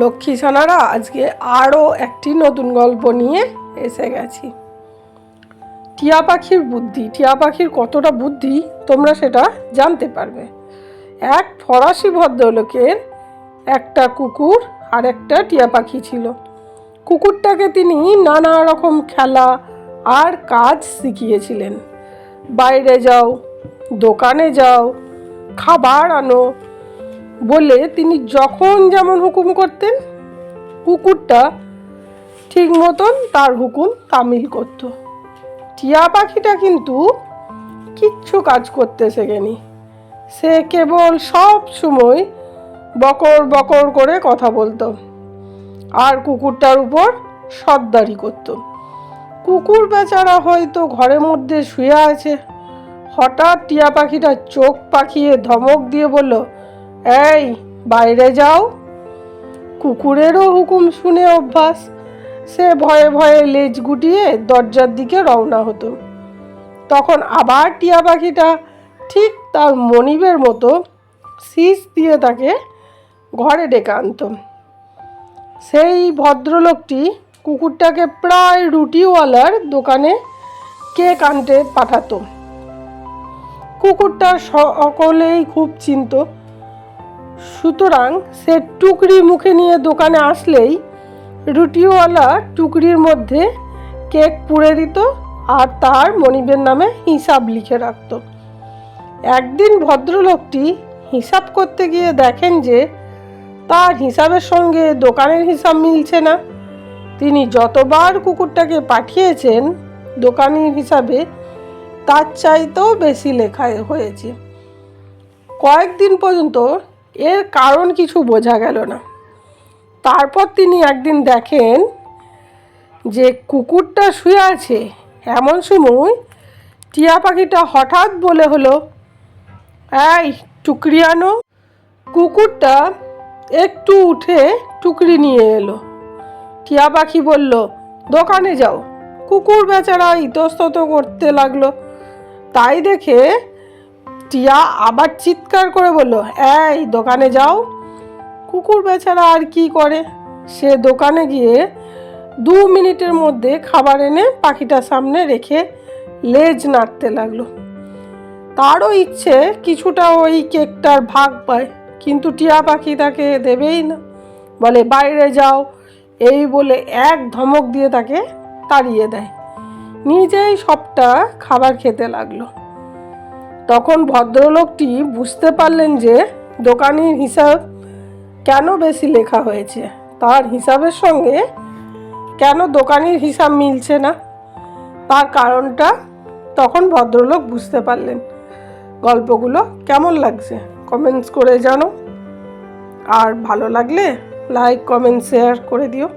লক্ষ্মী ছানারা আজকে আরও একটি নতুন গল্প নিয়ে এসে গেছি। টিয়া পাখির বুদ্ধি, টিয়া পাখির কতটা বুদ্ধি তোমরা সেটা জানতে পারবে। এক ফরাসি ভদ্রলোকের একটা কুকুর আর একটা টিয়া পাখি ছিল। কুকুরটাকে তিনি নানা রকম খেলা আর কাজ শিখিয়েছিলেন। বাইরে যাও, দোকানে যাও, খাবার আনো বলে তিনি যখন যেমন হুকুম করতেন, কুকুরটা ঠিক মতন তার হুকুম তামিল করত। টিয়া পাখিটা কিন্তু কিচ্ছু কাজ করতে শেখেনি। সে কেবল সব সময় বকর বকর করে কথা বলতো আর কুকুরটার উপর সর্দারি করত। কুকুর বেচারা হয়তো ঘরের মধ্যে শুয়ে আছে। হঠাৎ টিয়া পাখিটা চোখ পাকিয়ে ধমক দিয়ে বলল এই, বাইরে যাও। কুকুরেরও হুকুম শুনে অভ্যাস। সে ভয়ে ভয়ে লেজ গুটিয়ে দরজার দিকে রওনা হতো। তখন আবার টিয়া পাখিটা ঠিক তার মনিবের মতো শীষ দিয়ে তাকে ঘরে ডেকে আনত। সেই ভদ্রলোকটি কুকুরটাকে প্রায় রুটিওয়ালার দোকানে কেক আনতে পাঠাতো। কুকুরটা সকলেই খুব চিনত। সুতরাং সে টুকরি মুখে নিয়ে দোকানে আসলেই রুটিওয়ালা টুকরির মধ্যে কেক পুড়ে দিত আর তার মনিবের নামে হিসাব লিখে রাখত। একদিন ভদ্রলোকটি হিসাব করতে গিয়ে দেখেন যে তার হিসাবের সঙ্গে দোকানের হিসাব মিলছে না। তিনি যতবার কুকুরটাকে পাঠিয়েছেন, দোকানির হিসাবে তার চাইতেও বেশি লেখা হয়েছে। কয়েকদিন পর্যন্ত এর কারণ কিছু বোঝা গেল না। তারপর তিনি একদিন দেখেন যে কুকুরটা শুয়ে আছে, এমন সময় টিয়া পাখিটা হঠাৎ বলে হলো, এই টুকরি আনো। কুকুরটা একটু উঠে টুকরি নিয়ে এলো। টিয়া পাখি বলল, দোকানে যাও। কুকুর বেচারা ইতস্তত করতে লাগল। তাই দেখে টিয়া আবার চিৎকার করে বলল, এই, দোকানে যাও। কুকুর বেচারা আর কি করে? সে দোকানে গিয়ে দু মিনিটের মধ্যে খাবার এনে পাখিটার সামনে রেখে লেজ নাড়তে লাগল। তারও ইচ্ছে কিছুটা ওই কেকটার ভাগ পায়, কিন্তু টিয়া পাখি তাকে দেবেই না। বলে, বাইরে যাও। এই বলে এক ধমক দিয়ে তাকে তাড়িয়ে দেয়। নিজেই সবটা খাবার খেতে লাগল। তখন ভদ্রলোকটি বুঝতে পারলেন যে দোকানির হিসাব কেন বেশি লেখা হয়েছে। তার হিসাবের সঙ্গে কেন দোকানির হিসাব মিলছে না? তার কারণটা তখন ভদ্রলোক বুঝতে পারলেন। গল্পগুলো কেমন লাগছে? কমেন্টস করে জানো। আর ভালো লাগলে লাইক, কমেন্ট, শেয়ার করে দিও।